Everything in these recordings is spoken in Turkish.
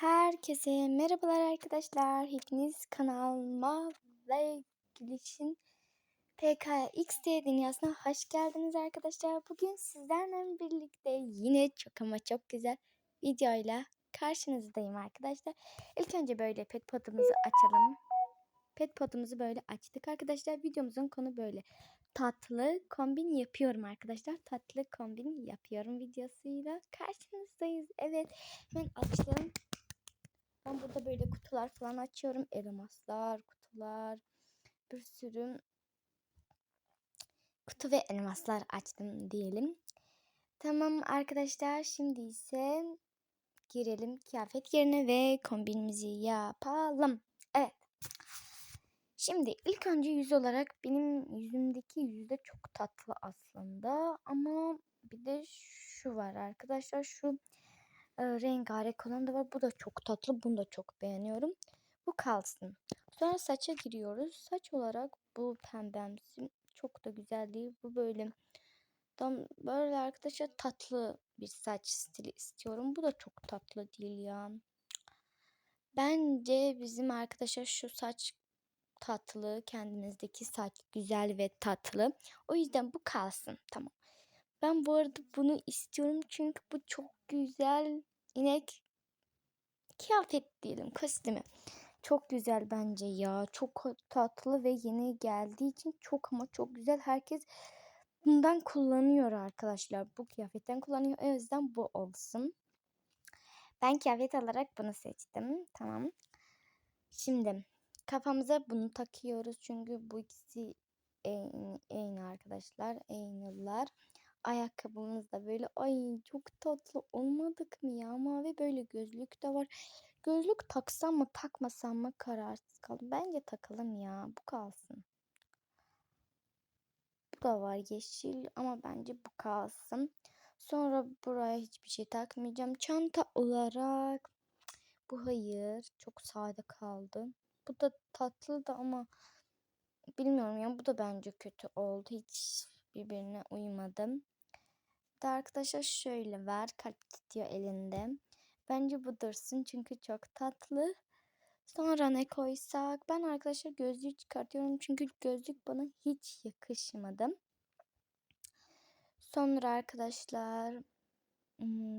Herkese merhabalar arkadaşlar. Hepiniz kanalıma ve Gülüş'ün PKXD dünyasına hoş geldiniz arkadaşlar. Bugün sizlerle birlikte yine çok ama çok güzel videoyla karşınızdayım arkadaşlar. İlk önce böyle pet potumuzu açalım. Pet potumuzu böyle açtık arkadaşlar. Videomuzun konu böyle. Tatlı kombin yapıyorum arkadaşlar. Tatlı kombin yapıyorum videosuyla karşınızdayız. Evet ben açtım. Ben burada böyle kutular falan açıyorum. Elmaslar, kutular, bir sürü kutu ve elmaslar açtım diyelim. Tamam arkadaşlar şimdi ise girelim kıyafet yerine ve kombinimizi yapalım. Evet. Şimdi ilk önce yüz olarak benim yüzümdeki yüzde çok tatlı aslında ama bir de şu var arkadaşlar şu e, rengarenk olan da var. Bu da çok tatlı. Bunu da çok beğeniyorum. Bu kalsın. Sonra saça giriyoruz. Saç olarak bu pembemsi çok da güzel değil. Bu böyle tam böyle arkadaşlar tatlı bir saç stili istiyorum. Bu da çok tatlı değil ya. Bence bizim arkadaşlar şu saç tatlı. Kendinizdeki saç güzel ve tatlı. O yüzden bu kalsın. Tamam. Ben bu arada bunu istiyorum çünkü bu çok güzel inek kıyafet diyelim kostümü. Çok güzel bence ya. Çok tatlı ve yeni geldiği için çok ama çok güzel. Herkes bundan kullanıyor arkadaşlar. Bu kıyafetten kullanıyor. O yüzden bu olsun. Ben kıyafet olarak bunu seçtim. Tamam. Şimdi kafamıza bunu takıyoruz. Çünkü bu ikisi aynı, aynı arkadaşlar. Aynılar. Ayakkabımız da böyle ay çok tatlı olmadık mı ya? Mavi böyle gözlük de var. Gözlük taksam mı takmasam mı kararsız kaldım. Bence takalım ya. Bu kalsın. Bu da var yeşil ama bence bu kalsın. Sonra buraya hiçbir şey takmayacağım. Çanta olarak bu hayır. Çok sade kaldı. Bu da tatlı da ama bilmiyorum ya bu da bence kötü oldu. Hiç birbirine uymadım. Da arkadaşlar şöyle var. Kalp tutuyor elinde. Bence bu dursun çünkü çok tatlı. Sonra ne koysak? Ben arkadaşlar gözlüğü çıkartıyorum çünkü gözlük bana hiç yakışmadı. Sonra arkadaşlar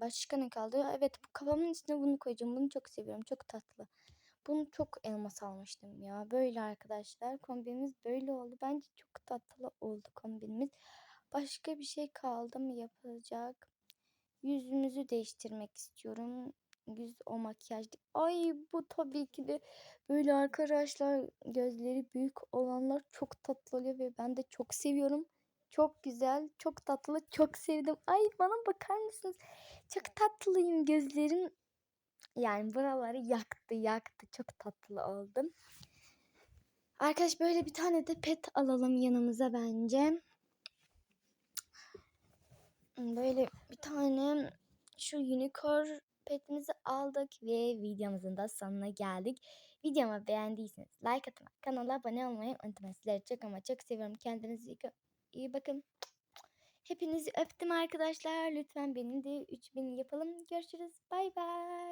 başka ne kaldı? Evet bu kafamın içine bunu koyacağım. Bunu çok seviyorum. Çok tatlı. Bunu çok elmas almıştım ya. Böyle arkadaşlar kombinimiz böyle oldu. Bence çok tatlı oldu kombinimiz. Başka bir şey kaldı mı yapılacak? Yüzümüzü değiştirmek istiyorum. Yüz o makyaj. Ay bu tabii ki de böyle arkadaşlar gözleri büyük olanlar çok tatlı oluyor ve ben de çok seviyorum. Çok güzel, çok tatlı, çok sevdim. Ay bana bakar mısınız? Çok tatlıyım gözlerim. Yani buraları yaktı, yaktı. Çok tatlı oldum. Arkadaş böyle bir tane de pet alalım yanımıza bence. Böyle bir tane şu unicorn petimizi aldık ve videomuzun da sonuna geldik. Videomu beğendiyseniz like atmak, kanala abone olmayı unutmayın. Sizleri çok ama çok seviyorum. Kendinize iyi bakın. Hepinizi öptüm arkadaşlar. Lütfen benim de 3000 yapalım. Görüşürüz. Bay bay.